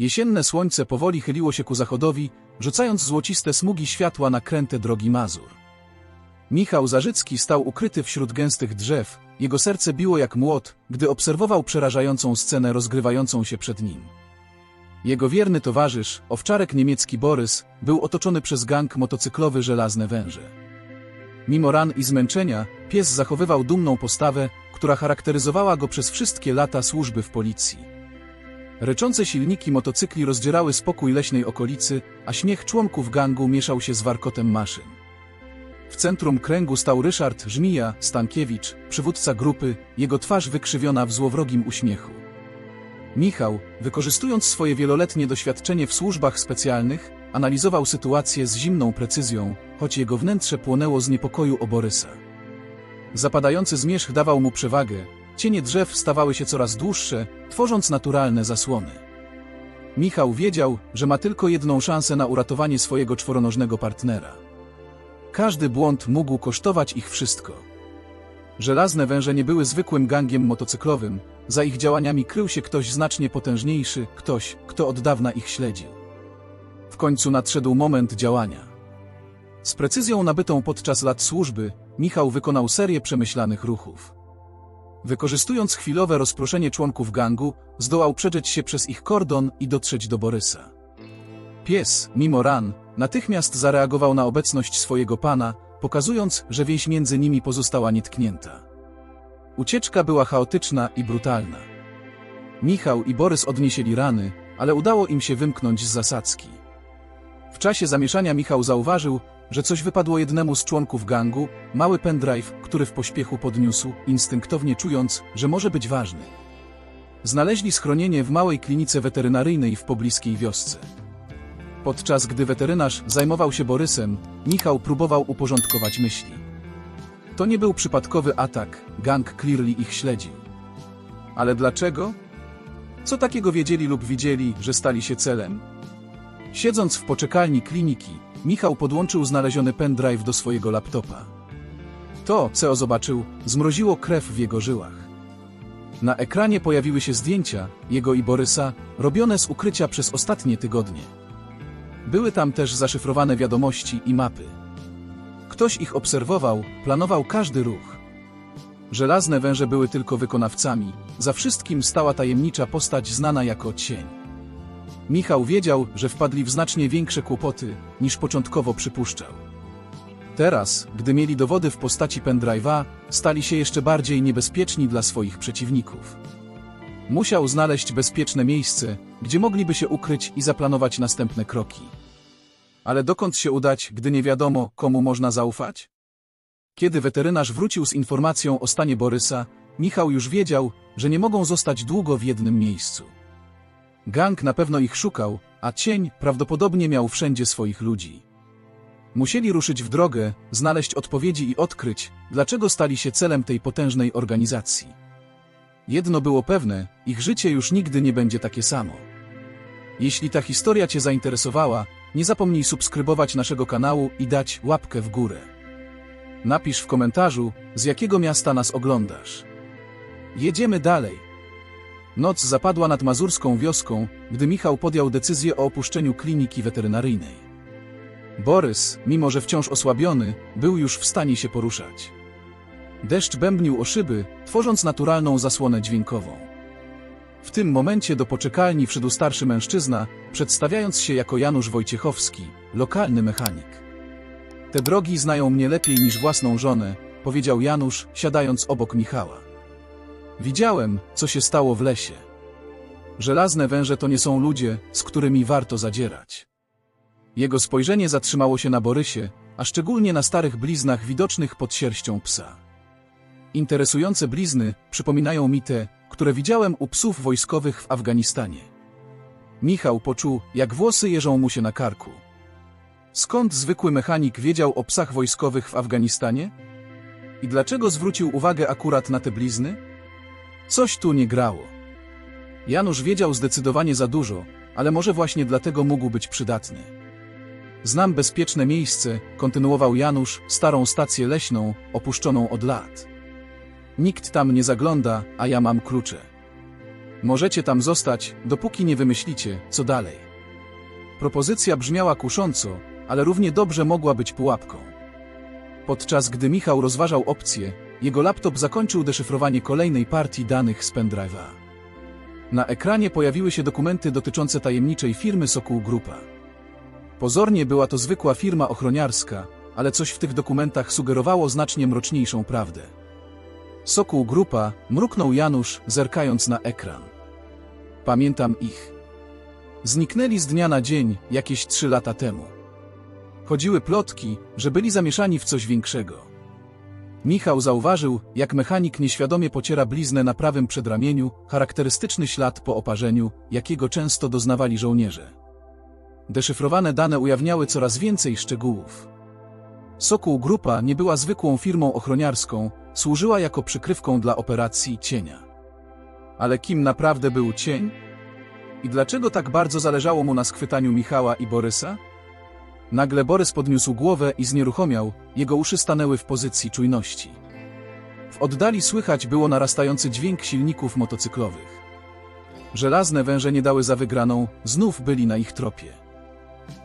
Jesienne słońce powoli chyliło się ku zachodowi, rzucając złociste smugi światła na kręte drogi Mazur. Michał Zarzycki stał ukryty wśród gęstych drzew, jego serce biło jak młot, gdy obserwował przerażającą scenę rozgrywającą się przed nim. Jego wierny towarzysz, owczarek niemiecki Borys, był otoczony przez gang motocyklowy Żelazne Węże. Mimo ran i zmęczenia, pies zachowywał dumną postawę, która charakteryzowała go przez wszystkie lata służby w policji. Ryczące silniki motocykli rozdzierały spokój leśnej okolicy, a śmiech członków gangu mieszał się z warkotem maszyn. W centrum kręgu stał Ryszard Żmija Stankiewicz, przywódca grupy, jego twarz wykrzywiona w złowrogim uśmiechu. Michał, wykorzystując swoje wieloletnie doświadczenie w służbach specjalnych, analizował sytuację z zimną precyzją, choć jego wnętrze płonęło z niepokoju o Borysa. Zapadający zmierzch dawał mu przewagę, cienie drzew stawały się coraz dłuższe, tworząc naturalne zasłony. Michał wiedział, że ma tylko jedną szansę na uratowanie swojego czworonożnego partnera. Każdy błąd mógł kosztować ich wszystko. Żelazne węże nie były zwykłym gangiem motocyklowym, za ich działaniami krył się ktoś znacznie potężniejszy, ktoś, kto od dawna ich śledził. W końcu nadszedł moment działania. Z precyzją nabytą podczas lat służby, Michał wykonał serię przemyślanych ruchów. Wykorzystując chwilowe rozproszenie członków gangu, zdołał przedrzeć się przez ich kordon i dotrzeć do Borysa. Pies, mimo ran, natychmiast zareagował na obecność swojego pana, pokazując, że więź między nimi pozostała nietknięta. Ucieczka była chaotyczna i brutalna. Michał i Borys odnieśli rany, ale udało im się wymknąć z zasadzki. W czasie zamieszania Michał zauważył, że coś wypadło jednemu z członków gangu, mały pendrive, który w pośpiechu podniósł, instynktownie czując, że może być ważny. Znaleźli schronienie w małej klinice weterynaryjnej w pobliskiej wiosce. Podczas gdy weterynarz zajmował się Borysem, Michał próbował uporządkować myśli. To nie był przypadkowy atak, gang Clearly ich śledził. Ale dlaczego? Co takiego wiedzieli lub widzieli, że stali się celem? Siedząc w poczekalni kliniki, Michał podłączył znaleziony pendrive do swojego laptopa. To, co zobaczył, zmroziło krew w jego żyłach. Na ekranie pojawiły się zdjęcia, jego i Borysa, robione z ukrycia przez ostatnie tygodnie. Były tam też zaszyfrowane wiadomości i mapy. Ktoś ich obserwował, planował każdy ruch. Żelazne węże były tylko wykonawcami, za wszystkim stała tajemnicza postać znana jako cień. Michał wiedział, że wpadli w znacznie większe kłopoty, niż początkowo przypuszczał. Teraz, gdy mieli dowody w postaci pendrive'a, stali się jeszcze bardziej niebezpieczni dla swoich przeciwników. Musiał znaleźć bezpieczne miejsce, gdzie mogliby się ukryć i zaplanować następne kroki. Ale dokąd się udać, gdy nie wiadomo, komu można zaufać? Kiedy weterynarz wrócił z informacją o stanie Borysa, Michał już wiedział, że nie mogą zostać długo w jednym miejscu. Gang na pewno ich szukał, a cień prawdopodobnie miał wszędzie swoich ludzi. Musieli ruszyć w drogę, znaleźć odpowiedzi i odkryć, dlaczego stali się celem tej potężnej organizacji. Jedno było pewne, ich życie już nigdy nie będzie takie samo. Jeśli ta historia Cię zainteresowała, nie zapomnij subskrybować naszego kanału i dać łapkę w górę. Napisz w komentarzu, z jakiego miasta nas oglądasz. Jedziemy dalej. Noc zapadła nad mazurską wioską, gdy Michał podjął decyzję o opuszczeniu kliniki weterynaryjnej. Borys, mimo że wciąż osłabiony, był już w stanie się poruszać. Deszcz bębnił o szyby, tworząc naturalną zasłonę dźwiękową. W tym momencie do poczekalni wszedł starszy mężczyzna, przedstawiając się jako Janusz Wojciechowski, lokalny mechanik. Te drogi znają mnie lepiej niż własną żonę, powiedział Janusz, siadając obok Michała. Widziałem, co się stało w lesie. Żelazne węże to nie są ludzie, z którymi warto zadzierać. Jego spojrzenie zatrzymało się na Borysie, a szczególnie na starych bliznach widocznych pod sierścią psa. Interesujące blizny przypominają mi te, które widziałem u psów wojskowych w Afganistanie. Michał poczuł, jak włosy jeżą mu się na karku. Skąd zwykły mechanik wiedział o psach wojskowych w Afganistanie? I dlaczego zwrócił uwagę akurat na te blizny? Coś tu nie grało. Janusz wiedział zdecydowanie za dużo, ale może właśnie dlatego mógł być przydatny. Znam bezpieczne miejsce, kontynuował Janusz, starą stację leśną, opuszczoną od lat. Nikt tam nie zagląda, a ja mam klucze. Możecie tam zostać, dopóki nie wymyślicie, co dalej. Propozycja brzmiała kusząco, ale równie dobrze mogła być pułapką. Podczas gdy Michał rozważał opcje, jego laptop zakończył deszyfrowanie kolejnej partii danych z pendrive'a. Na ekranie pojawiły się dokumenty dotyczące tajemniczej firmy Sokół Grupa. Pozornie była to zwykła firma ochroniarska, ale coś w tych dokumentach sugerowało znacznie mroczniejszą prawdę. Sokół Grupa, mruknął Janusz, zerkając na ekran. Pamiętam ich. Zniknęli z dnia na dzień, jakieś trzy lata temu. Chodziły plotki, że byli zamieszani w coś większego. Michał zauważył, jak mechanik nieświadomie pociera bliznę na prawym przedramieniu, charakterystyczny ślad po oparzeniu, jakiego często doznawali żołnierze. Deszyfrowane dane ujawniały coraz więcej szczegółów. Sokół Grupa nie była zwykłą firmą ochroniarską, służyła jako przykrywką dla operacji cienia. Ale kim naprawdę był cień? I dlaczego tak bardzo zależało mu na schwytaniu Michała i Borysa? Nagle Borys podniósł głowę i znieruchomiał, jego uszy stanęły w pozycji czujności. W oddali słychać było narastający dźwięk silników motocyklowych. Żelazne węże nie dały za wygraną, znów byli na ich tropie.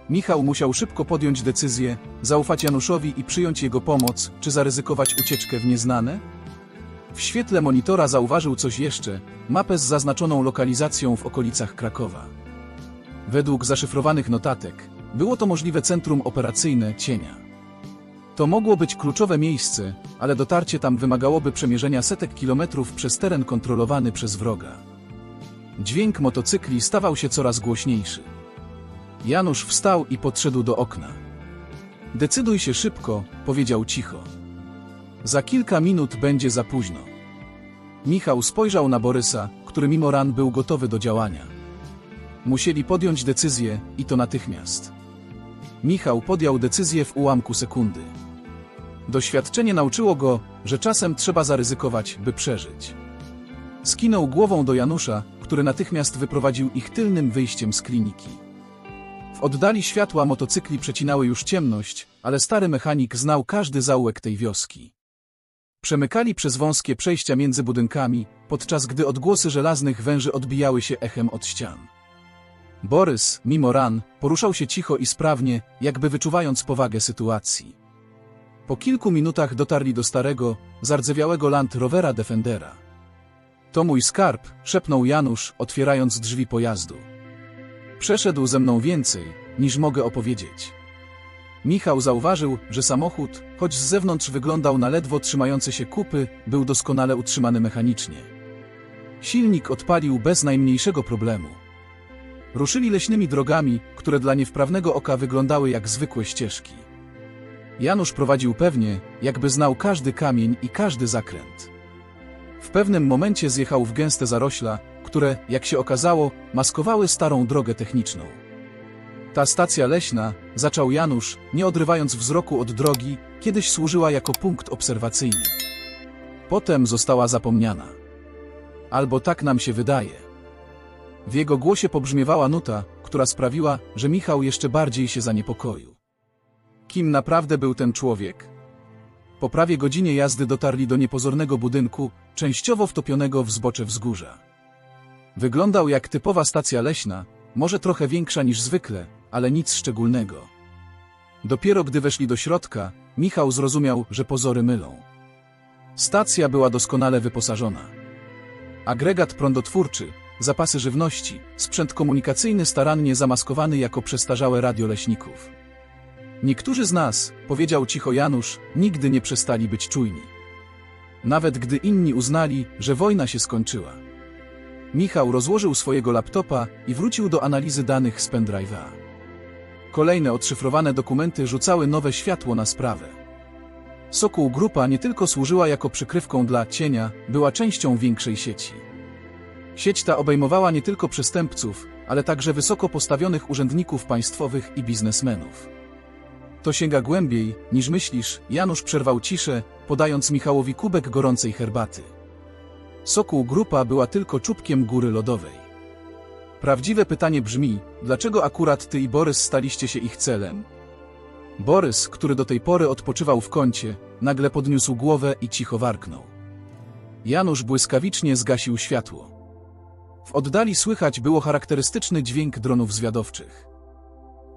Michał musiał szybko podjąć decyzję, zaufać Januszowi i przyjąć jego pomoc, czy zaryzykować ucieczkę w nieznane? W świetle monitora zauważył coś jeszcze, mapę z zaznaczoną lokalizacją w okolicach Krakowa. Według zaszyfrowanych notatek, było to możliwe centrum operacyjne cienia. To mogło być kluczowe miejsce, ale dotarcie tam wymagałoby przemierzenia setek kilometrów przez teren kontrolowany przez wroga. Dźwięk motocykli stawał się coraz głośniejszy. Janusz wstał i podszedł do okna. Decyduj się szybko, powiedział cicho. Za kilka minut będzie za późno. Michał spojrzał na Borysa, który mimo ran był gotowy do działania. Musieli podjąć decyzję i to natychmiast. Michał podjął decyzję w ułamku sekundy. Doświadczenie nauczyło go, że czasem trzeba zaryzykować, by przeżyć. Skinął głową do Janusza, który natychmiast wyprowadził ich tylnym wyjściem z kliniki. W oddali światła motocykli przecinały już ciemność, ale stary mechanik znał każdy zaułek tej wioski. Przemykali przez wąskie przejścia między budynkami, podczas gdy odgłosy żelaznych węży odbijały się echem od ścian. Borys, mimo ran, poruszał się cicho i sprawnie, jakby wyczuwając powagę sytuacji. Po kilku minutach dotarli do starego, zardzewiałego Land Rovera Defendera. To mój skarb, szepnął Janusz, otwierając drzwi pojazdu. Przeszedł ze mną więcej, niż mogę opowiedzieć. Michał zauważył, że samochód, choć z zewnątrz wyglądał na ledwo trzymające się kupy, był doskonale utrzymany mechanicznie. Silnik odpalił bez najmniejszego problemu. Ruszyli leśnymi drogami, które dla niewprawnego oka wyglądały jak zwykłe ścieżki. Janusz prowadził pewnie, jakby znał każdy kamień i każdy zakręt. W pewnym momencie zjechał w gęste zarośla, które, jak się okazało, maskowały starą drogę techniczną. Ta stacja leśna, zaczął Janusz, nie odrywając wzroku od drogi, kiedyś służyła jako punkt obserwacyjny. Potem została zapomniana. Albo tak nam się wydaje. W jego głosie pobrzmiewała nuta, która sprawiła, że Michał jeszcze bardziej się zaniepokoił. Kim naprawdę był ten człowiek? Po prawie godzinie jazdy dotarli do niepozornego budynku, częściowo wtopionego w zbocze wzgórza. Wyglądał jak typowa stacja leśna, może trochę większa niż zwykle, ale nic szczególnego. Dopiero gdy weszli do środka, Michał zrozumiał, że pozory mylą. Stacja była doskonale wyposażona. Agregat prądotwórczy, zapasy żywności, sprzęt komunikacyjny starannie zamaskowany jako przestarzałe radio leśników. Niektórzy z nas, powiedział cicho Janusz, nigdy nie przestali być czujni. Nawet gdy inni uznali, że wojna się skończyła. Michał rozłożył swojego laptopa i wrócił do analizy danych z pendrive'a. Kolejne odszyfrowane dokumenty rzucały nowe światło na sprawę. Sokół Grupa nie tylko służyła jako przykrywką dla cienia, była częścią większej sieci. Sieć ta obejmowała nie tylko przestępców, ale także wysoko postawionych urzędników państwowych i biznesmenów. To sięga głębiej, niż myślisz, Janusz przerwał ciszę, podając Michałowi kubek gorącej herbaty. Sokół Grupa była tylko czubkiem góry lodowej. Prawdziwe pytanie brzmi, dlaczego akurat ty i Borys staliście się ich celem? Borys, który do tej pory odpoczywał w kącie, nagle podniósł głowę i cicho warknął. Janusz błyskawicznie zgasił światło. W oddali słychać było charakterystyczny dźwięk dronów zwiadowczych.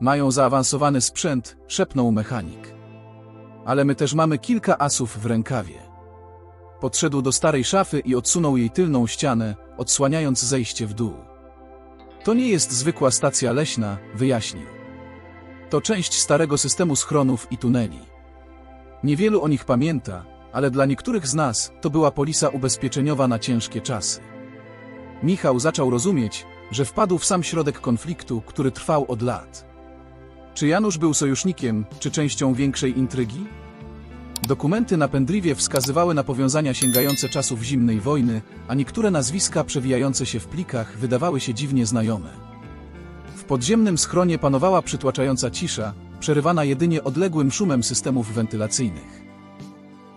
Mają zaawansowany sprzęt, szepnął mechanik. Ale my też mamy kilka asów w rękawie. Podszedł do starej szafy i odsunął jej tylną ścianę, odsłaniając zejście w dół. To nie jest zwykła stacja leśna, wyjaśnił. To część starego systemu schronów i tuneli. Niewielu o nich pamięta, ale dla niektórych z nas to była polisa ubezpieczeniowa na ciężkie czasy. Michał zaczął rozumieć, że wpadł w sam środek konfliktu, który trwał od lat. Czy Janusz był sojusznikiem, czy częścią większej intrygi? Dokumenty na pendriwie wskazywały na powiązania sięgające czasów zimnej wojny, a niektóre nazwiska przewijające się w plikach wydawały się dziwnie znajome. W podziemnym schronie panowała przytłaczająca cisza, przerywana jedynie odległym szumem systemów wentylacyjnych.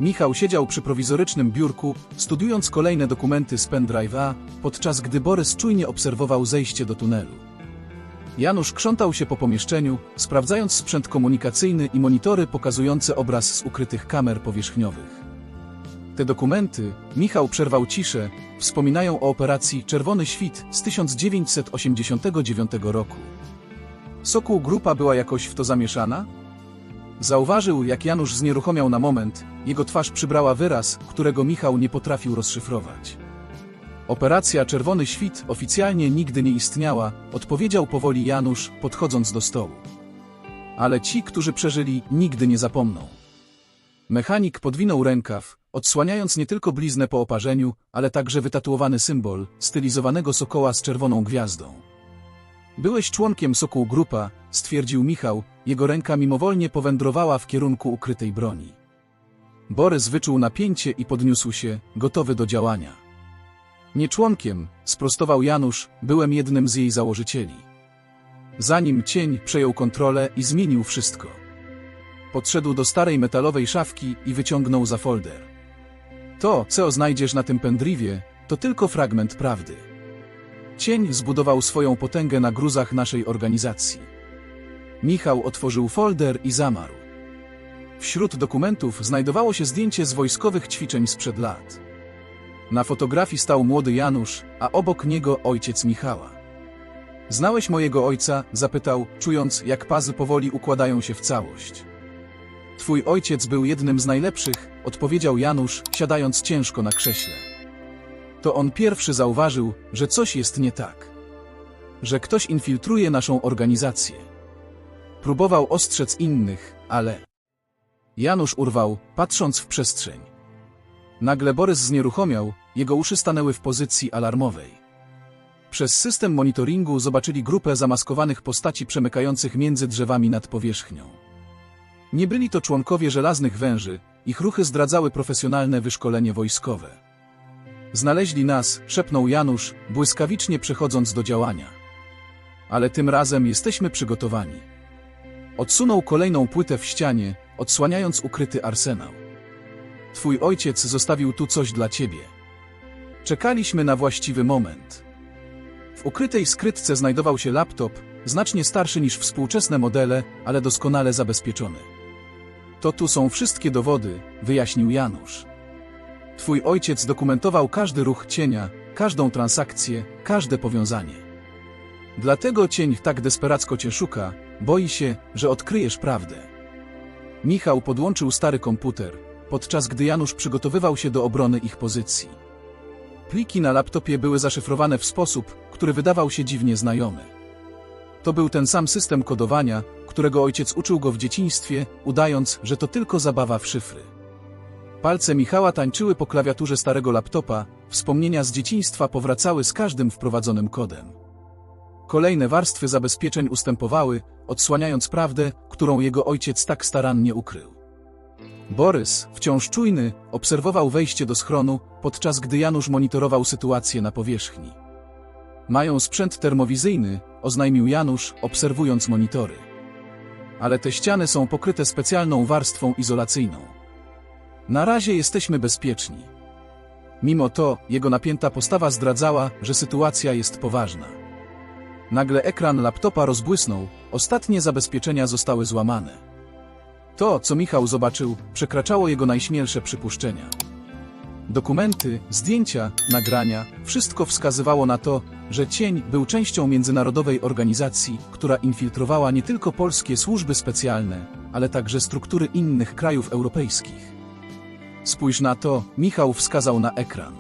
Michał siedział przy prowizorycznym biurku, studiując kolejne dokumenty z pendrive'a, podczas gdy Borys czujnie obserwował zejście do tunelu. Janusz krzątał się po pomieszczeniu, sprawdzając sprzęt komunikacyjny i monitory pokazujące obraz z ukrytych kamer powierzchniowych. Te dokumenty, Michał przerwał ciszę, wspominają o operacji Czerwony Świt z 1989 roku. Sokół Grupa była jakoś w to zamieszana? Zauważył, jak Janusz znieruchomiał na moment, jego twarz przybrała wyraz, którego Michał nie potrafił rozszyfrować. Operacja Czerwony Świt oficjalnie nigdy nie istniała, odpowiedział powoli Janusz, podchodząc do stołu. Ale ci, którzy przeżyli, nigdy nie zapomną. Mechanik podwinął rękaw, odsłaniając nie tylko bliznę po oparzeniu, ale także wytatuowany symbol, stylizowanego sokoła z czerwoną gwiazdą. Byłeś członkiem Sokół Grupa, stwierdził Michał, jego ręka mimowolnie powędrowała w kierunku ukrytej broni. Borys wyczuł napięcie i podniósł się, gotowy do działania. Nie członkiem, sprostował Janusz, byłem jednym z jej założycieli. Zanim cień przejął kontrolę i zmienił wszystko. Podszedł do starej metalowej szafki i wyciągnął za folder. To, co znajdziesz na tym pendriwie, to tylko fragment prawdy. Cień zbudował swoją potęgę na gruzach naszej organizacji. Michał otworzył folder i zamarł. Wśród dokumentów znajdowało się zdjęcie z wojskowych ćwiczeń sprzed lat. Na fotografii stał młody Janusz, a obok niego ojciec Michała. Znałeś mojego ojca? zapytał, czując, jak pazy powoli układają się w całość. Twój ojciec był jednym z najlepszych, odpowiedział Janusz, siadając ciężko na krześle. To on pierwszy zauważył, że coś jest nie tak. Że ktoś infiltruje naszą organizację. Próbował ostrzec innych, ale... Janusz urwał, patrząc w przestrzeń. Nagle Borys znieruchomiał, jego uszy stanęły w pozycji alarmowej. Przez system monitoringu zobaczyli grupę zamaskowanych postaci przemykających między drzewami nad powierzchnią. Nie byli to członkowie żelaznych węży, ich ruchy zdradzały profesjonalne wyszkolenie wojskowe. Znaleźli nas, szepnął Janusz, błyskawicznie przechodząc do działania. Ale tym razem jesteśmy przygotowani. Odsunął kolejną płytę w ścianie, odsłaniając ukryty arsenał. Twój ojciec zostawił tu coś dla ciebie. Czekaliśmy na właściwy moment. W ukrytej skrytce znajdował się laptop, znacznie starszy niż współczesne modele, ale doskonale zabezpieczony. To tu są wszystkie dowody, wyjaśnił Janusz. Twój ojciec dokumentował każdy ruch cienia, każdą transakcję, każde powiązanie. Dlatego cień tak desperacko cię szuka, boi się, że odkryjesz prawdę. Michał podłączył stary komputer, podczas gdy Janusz przygotowywał się do obrony ich pozycji. Pliki na laptopie były zaszyfrowane w sposób, który wydawał się dziwnie znajomy. To był ten sam system kodowania, którego ojciec uczył go w dzieciństwie, udając, że to tylko zabawa w szyfry. Palce Michała tańczyły po klawiaturze starego laptopa, wspomnienia z dzieciństwa powracały z każdym wprowadzonym kodem. Kolejne warstwy zabezpieczeń ustępowały, odsłaniając prawdę, którą jego ojciec tak starannie ukrył. Borys, wciąż czujny, obserwował wejście do schronu, podczas gdy Janusz monitorował sytuację na powierzchni. Mają sprzęt termowizyjny, oznajmił Janusz, obserwując monitory. Ale te ściany są pokryte specjalną warstwą izolacyjną. Na razie jesteśmy bezpieczni. Mimo to, jego napięta postawa zdradzała, że sytuacja jest poważna. Nagle ekran laptopa rozbłysnął, ostatnie zabezpieczenia zostały złamane. To, co Michał zobaczył, przekraczało jego najśmielsze przypuszczenia. Dokumenty, zdjęcia, nagrania, wszystko wskazywało na to, że cień był częścią międzynarodowej organizacji, która infiltrowała nie tylko polskie służby specjalne, ale także struktury innych krajów europejskich. Spójrz na to, Michał wskazał na ekran.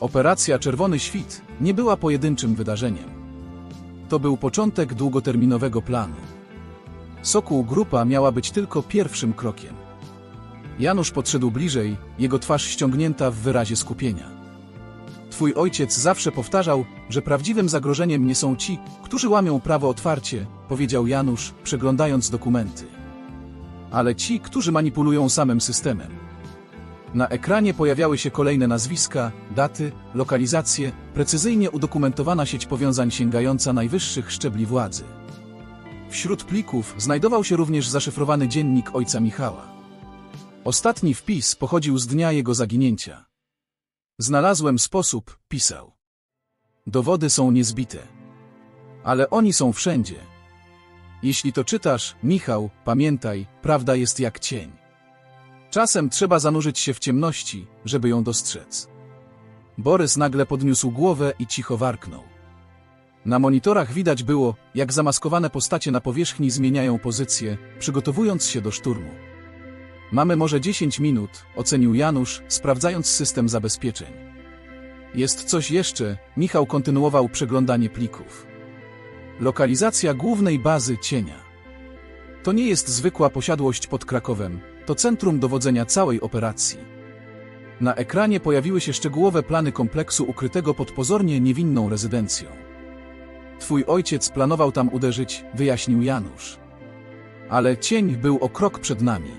Operacja Czerwony Świt nie była pojedynczym wydarzeniem. To był początek długoterminowego planu. Sokół Grupa miała być tylko pierwszym krokiem. Janusz podszedł bliżej, jego twarz ściągnięta w wyrazie skupienia. Twój ojciec zawsze powtarzał, że prawdziwym zagrożeniem nie są ci, którzy łamią prawo otwarcie, powiedział Janusz, przeglądając dokumenty. Ale ci, którzy manipulują samym systemem. Na ekranie pojawiały się kolejne nazwiska, daty, lokalizacje, precyzyjnie udokumentowana sieć powiązań sięgająca najwyższych szczebli władzy. Wśród plików znajdował się również zaszyfrowany dziennik ojca Michała. Ostatni wpis pochodził z dnia jego zaginięcia. Znalazłem sposób, pisał. Dowody są niezbite. Ale oni są wszędzie. Jeśli to czytasz, Michał, pamiętaj, prawda jest jak cień. Czasem trzeba zanurzyć się w ciemności, żeby ją dostrzec. Borys nagle podniósł głowę i cicho warknął. Na monitorach widać było, jak zamaskowane postacie na powierzchni zmieniają pozycję, przygotowując się do szturmu. Mamy może 10 minut, ocenił Janusz, sprawdzając system zabezpieczeń. Jest coś jeszcze, Michał kontynuował przeglądanie plików. Lokalizacja głównej bazy cienia. To nie jest zwykła posiadłość pod Krakowem, to centrum dowodzenia całej operacji. Na ekranie pojawiły się szczegółowe plany kompleksu ukrytego pod pozornie niewinną rezydencją. Twój ojciec planował tam uderzyć, wyjaśnił Janusz. Ale cień był o krok przed nami.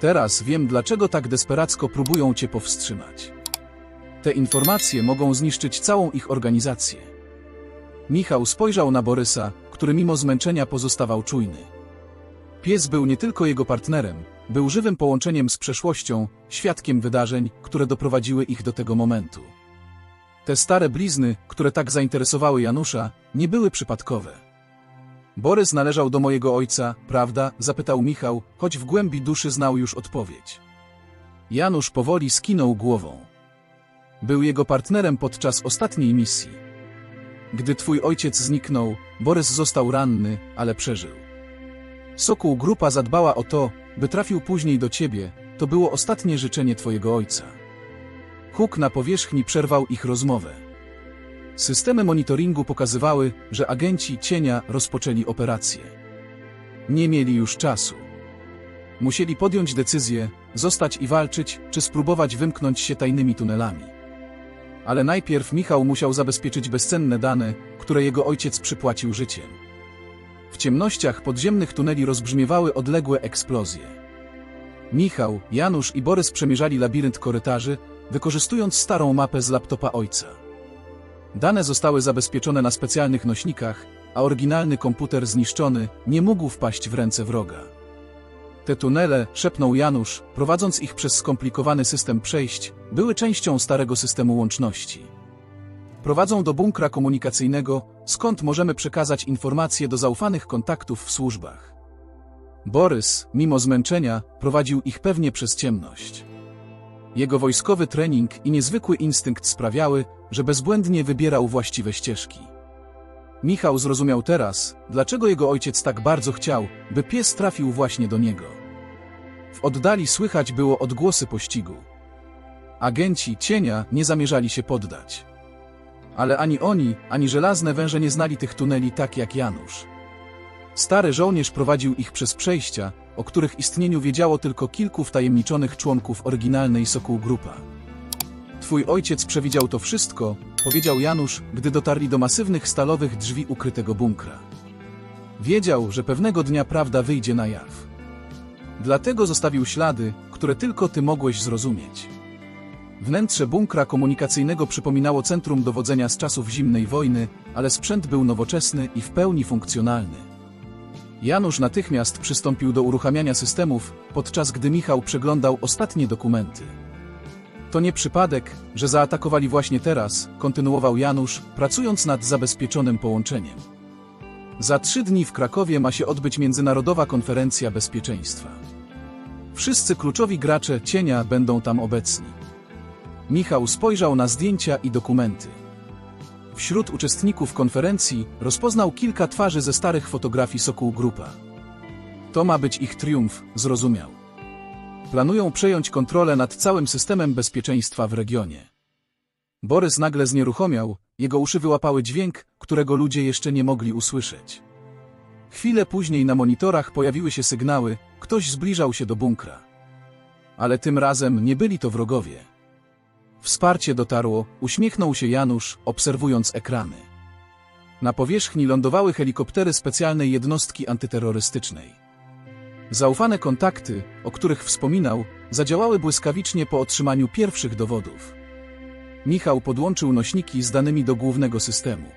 Teraz wiem, dlaczego tak desperacko próbują cię powstrzymać. Te informacje mogą zniszczyć całą ich organizację. Michał spojrzał na Borysa, który mimo zmęczenia pozostawał czujny. Pies był nie tylko jego partnerem, był żywym połączeniem z przeszłością, świadkiem wydarzeń, które doprowadziły ich do tego momentu. Te stare blizny, które tak zainteresowały Janusza, nie były przypadkowe. Borys należał do mojego ojca, prawda? zapytał Michał, choć w głębi duszy znał już odpowiedź. Janusz powoli skinął głową. Był jego partnerem podczas ostatniej misji. Gdy twój ojciec zniknął, Borys został ranny, ale przeżył. Sokół Grupa zadbała o to, by trafił później do ciebie, to było ostatnie życzenie twojego ojca. Huk na powierzchni przerwał ich rozmowę. Systemy monitoringu pokazywały, że agenci cienia rozpoczęli operację. Nie mieli już czasu. Musieli podjąć decyzję, zostać i walczyć, czy spróbować wymknąć się tajnymi tunelami. Ale najpierw Michał musiał zabezpieczyć bezcenne dane, które jego ojciec przypłacił życiem. W ciemnościach podziemnych tuneli rozbrzmiewały odległe eksplozje. Michał, Janusz i Borys przemierzali labirynt korytarzy, wykorzystując starą mapę z laptopa ojca. Dane zostały zabezpieczone na specjalnych nośnikach, a oryginalny komputer zniszczony nie mógł wpaść w ręce wroga. Te tunele, szepnął Janusz, prowadząc ich przez skomplikowany system przejść, były częścią starego systemu łączności. Prowadzą do bunkra komunikacyjnego, skąd możemy przekazać informacje do zaufanych kontaktów w służbach. Borys, mimo zmęczenia, prowadził ich pewnie przez ciemność. Jego wojskowy trening i niezwykły instynkt sprawiały, że bezbłędnie wybierał właściwe ścieżki. Michał zrozumiał teraz, dlaczego jego ojciec tak bardzo chciał, by pies trafił właśnie do niego. W oddali słychać było odgłosy pościgu. Agenci cienia nie zamierzali się poddać. Ale ani oni, ani żelazne węże nie znali tych tuneli tak jak Janusz. Stary żołnierz prowadził ich przez przejścia, o których istnieniu wiedziało tylko kilku wtajemniczonych członków oryginalnej Sokół Grupa. Twój ojciec przewidział to wszystko, powiedział Janusz, gdy dotarli do masywnych stalowych drzwi ukrytego bunkra. Wiedział, że pewnego dnia prawda wyjdzie na jaw. Dlatego zostawił ślady, które tylko ty mogłeś zrozumieć. Wnętrze bunkra komunikacyjnego przypominało centrum dowodzenia z czasów zimnej wojny, ale sprzęt był nowoczesny i w pełni funkcjonalny. Janusz natychmiast przystąpił do uruchamiania systemów, podczas gdy Michał przeglądał ostatnie dokumenty. To nie przypadek, że zaatakowali właśnie teraz, kontynuował Janusz, pracując nad zabezpieczonym połączeniem. Za trzy dni w Krakowie ma się odbyć Międzynarodowa Konferencja Bezpieczeństwa. Wszyscy kluczowi gracze cienia będą tam obecni. Michał spojrzał na zdjęcia i dokumenty. Wśród uczestników konferencji rozpoznał kilka twarzy ze starych fotografii Sokół Grupa. To ma być ich triumf, zrozumiał. Planują przejąć kontrolę nad całym systemem bezpieczeństwa w regionie. Borys nagle znieruchomiał, jego uszy wyłapały dźwięk, którego ludzie jeszcze nie mogli usłyszeć. Chwilę później na monitorach pojawiły się sygnały, ktoś zbliżał się do bunkra. Ale tym razem nie byli to wrogowie. Wsparcie dotarło, uśmiechnął się Janusz, obserwując ekrany. Na powierzchni lądowały helikoptery specjalnej jednostki antyterrorystycznej. Zaufane kontakty, o których wspominał, zadziałały błyskawicznie po otrzymaniu pierwszych dowodów. Michał podłączył nośniki z danymi do głównego systemu.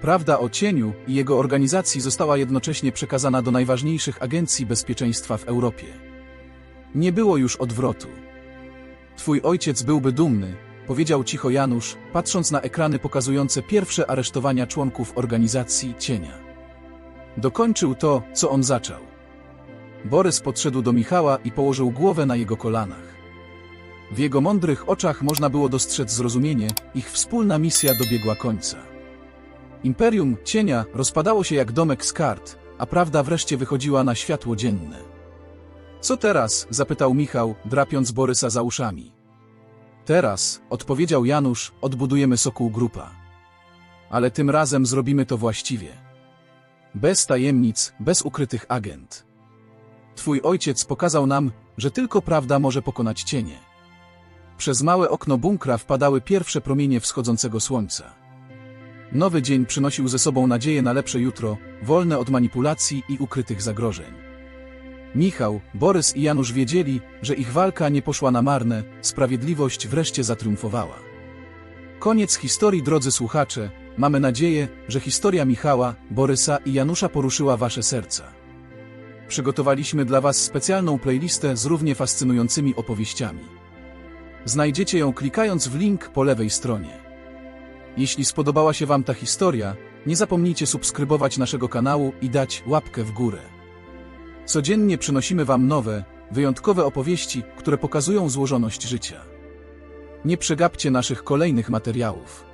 Prawda o cieniu i jego organizacji została jednocześnie przekazana do najważniejszych agencji bezpieczeństwa w Europie. Nie było już odwrotu. Twój ojciec byłby dumny, powiedział cicho Janusz, patrząc na ekrany pokazujące pierwsze aresztowania członków organizacji cienia. Dokończył to, co on zaczął. Borys podszedł do Michała i położył głowę na jego kolanach. W jego mądrych oczach można było dostrzec zrozumienie, ich wspólna misja dobiegła końca. Imperium cienia rozpadało się jak domek z kart, a prawda wreszcie wychodziła na światło dzienne. Co teraz? zapytał Michał, drapiąc Borysa za uszami. Teraz, odpowiedział Janusz, odbudujemy Sokół Grupa. Ale tym razem zrobimy to właściwie. Bez tajemnic, bez ukrytych agent. Twój ojciec pokazał nam, że tylko prawda może pokonać cienie. Przez małe okno bunkra wpadały pierwsze promienie wschodzącego słońca. Nowy dzień przynosił ze sobą nadzieję na lepsze jutro, wolne od manipulacji i ukrytych zagrożeń. Michał, Borys i Janusz wiedzieli, że ich walka nie poszła na marne, sprawiedliwość wreszcie zatriumfowała. Koniec historii, drodzy słuchacze. Mamy nadzieję, że historia Michała, Borysa i Janusza poruszyła wasze serca. Przygotowaliśmy dla was specjalną playlistę z równie fascynującymi opowieściami. Znajdziecie ją klikając w link po lewej stronie. Jeśli spodobała się Wam ta historia, nie zapomnijcie subskrybować naszego kanału i dać łapkę w górę. Codziennie przynosimy Wam nowe, wyjątkowe opowieści, które pokazują złożoność życia. Nie przegapcie naszych kolejnych materiałów.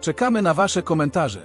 Czekamy na Wasze komentarze.